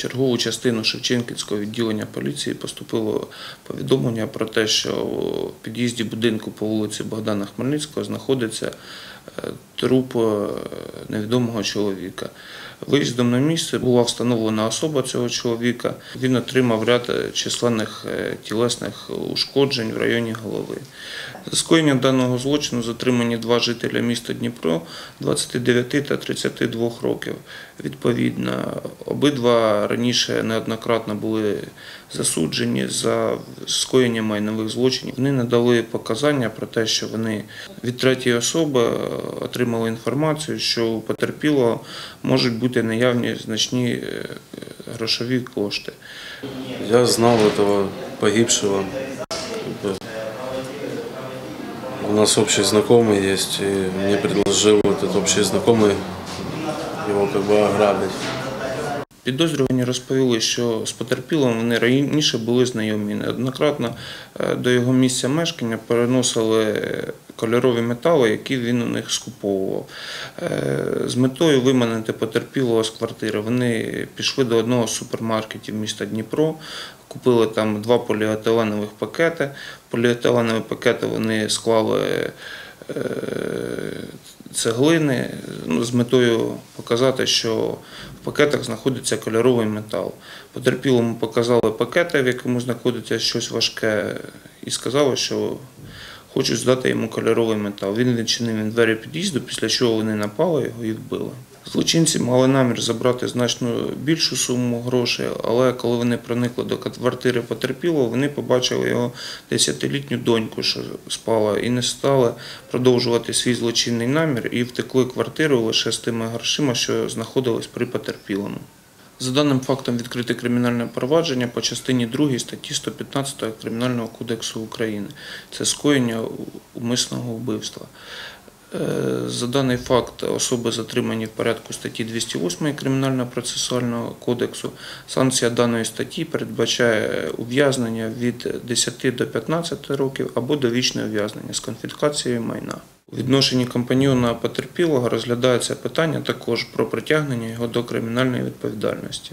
чергову частину Шевченківського відділення поліції поступило повідомлення про те, що у під'їзді будинку по вулиці Богдана Хмельницького знаходиться е, труп е, невідомого чоловіка. Виїздом на місце була встановлена особа цього чоловіка. Він отримав ряд е, численних тілесних ушкоджень в районі голови. За скоєння даного злочину затримані два жителя міста Дніпро 29 та 32 років. Відповідно, обидва раніше неоднократно були засуджені за скоєння майнових злочинів. Вони надали показання про те, що вони від третьої особи е, отримали інформацію, що у потерпілого можуть бути наявні значні е, грошові кошти. Я знал этого погибшего. Как бы, У нас общий знакомый есть, и мне предложил этот общий знакомый его как бы ограбить. Підозрювані розповіли, що з потерпілим вони раніше були знайомі. Неоднократно е, до його місця мешкання переносили кольорові метали, які він у них скуповував. Е, З метою виманити потерпілого з квартири вони пішли до одного з супермаркетів міста Дніпро, купили там два поліетиленових пакети. Поліетиленові пакети вони склали е, цеглини ну, з метою показати, що в пакетах знаходиться кольоровий метал. Потерпілому показали пакети, в якому знаходиться щось важке, і сказали, що хочуть здати йому кольоровий метал. Він відчинив двері під'їзду, після чого вони напали його і вбили. Злочинці мали намір забрати значно більшу суму грошей, але коли вони проникли до квартири потерпілого, вони побачили його 10-літню доньку, що спала, і не стали продовжувати свій злочинний намір і втекли квартиру лише з тими грошима, що знаходились при потерпілому. За даним фактом відкрите кримінальне провадження по частині 2 статті 115 Кримінального кодексу України. Це скоєння умисного вбивства. Е, За даний факт особи затримані в порядку статті 208 Кримінального процесуального кодексу. Санкція даної статті передбачає ув'язнення від 10 до 15 років або довічне ув'язнення з конфіскацією майна. У відношенні компаньйона потерпілого розглядається питання також про притягнення його до кримінальної відповідальності.